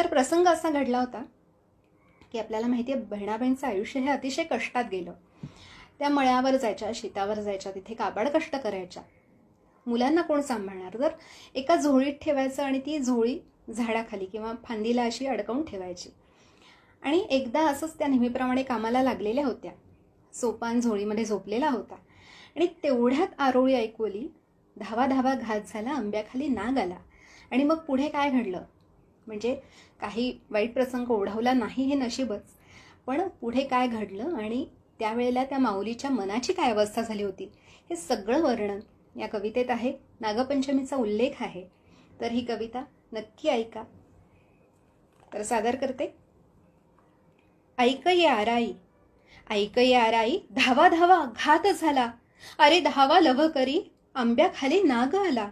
तर प्रसंग असा घडला होता की आपल्याला माहिती आहे बहिणाबाईंचं आयुष्य हे अतिशय कष्टात गेलं. त्या मळ्यावर जायच्या शेतावर जायच्या तिथे काबाड कष्ट करायच्या. मुलांना कोण सांभाळणार? तर एका झोळीत ठेवायचं आणि ती झोळी झाडाखाली किंवा फांदीला अशी अडकवून ठेवायची. आणि एकदा असंच त्या नेहमीप्रमाणे कामाला लागलेल्या होत्या. सोपान झोळीमध्ये झोपलेला होता. आणि तेवढ्यात आरोळी ऐकवली धावा धावा घात झाला आंब्याखाली नाग आला. आणि मग पुढे काय घडलं? म्हणजे काही वाईट प्रसंग ओढवला नाही हे नशीबच. पण पुढे काय घडलं आणि त्यावेळेला त्या माऊलीच्या मनाची काय अवस्था झाली होती हे सगळं वर्णन या कवितेत आहे. नागपंचमीचा उल्लेख आहे. तर ही कविता नक्की ऐका. तर सादर करते. ऐक ये आराई ऐक ये आराई धावा धावा घात झाला. अरे धावा लव करी आंब्याखाली नाग आला.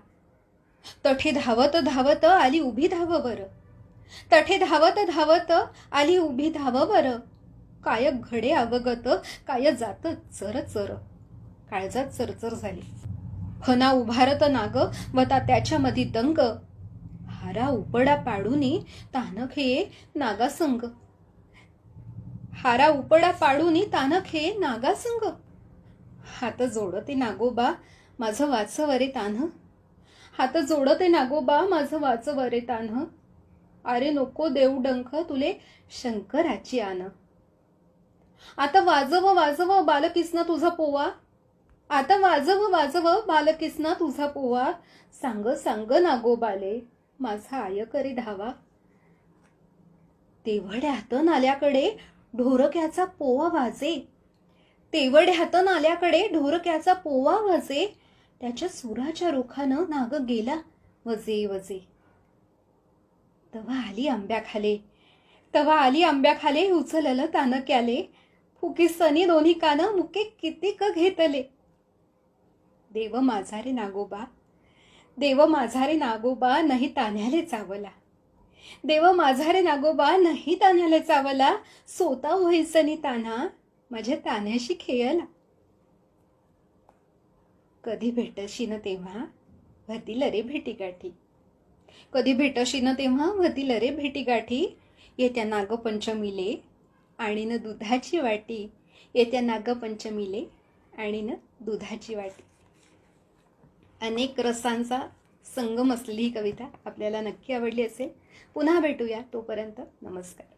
तठे धावत धावत आली उभी धाववर. तठे धावत धावत आली उभी धाववर. काय घडे अवगत काय जात चर चर. काळजात चरचर झाली. फना उभारत नाग वता त्याच्या मधी दंग. हारा उपडा पाडूनी तानखे नागासंग. हारा उपडा पाडूनी तानखे नागासंग. हात जोडते नागोबा माझं वाचवरे तान्ह. हात जोडते नागोबा माझं वाचवरे तान्ह. अरे नको देऊ डंख तुले शंकराची आन आता वाजव वाजव बालकिसना तुझा पोवा. आता वाजव वाजव बालकिसना तुझा पोवा. सांग सांग नागोबाले माझा आय करे धावा. तेवढ्यात नाल्याकडे ढोरक्याचा पोवा वाजे. तेवढ्यात नाल्याकडे ढोरक्याचा पोवा वाजे. त्याच्या सुराच्या रुखानं नाग गेला. वजे वजे. तवा आली आंब्याखाले. तवा आली आंब्याखाले उचललं तानक्याले. फुकी सनी दोन्ही कान मुके कितीक घेतले. देव माझा रे नागोबा. देव माझा रे नागोबा नाही तान्याले चावला. देव माझा रे नागोबा नाही तान्याले चावला. सोता होईसनी तान्हा माझ्या तान्याशी खेळला. कधी भेटशी ना तेव्हा? भतील रे भेटीगाठी. कधी भेटशी ना तेव्हा म्हदील अरे भेटी भेटीगाठी येत्या नागपंचमीले आणि न दुधाची वाटी येत्या नागपंचमीले आणि न दुधाची वाटी. अनेक रसांचा संगम असलेली ही कविता आपल्याला नक्की आवडली असेल. पुन्हा भेटूया. तोपर्यंत नमस्कार.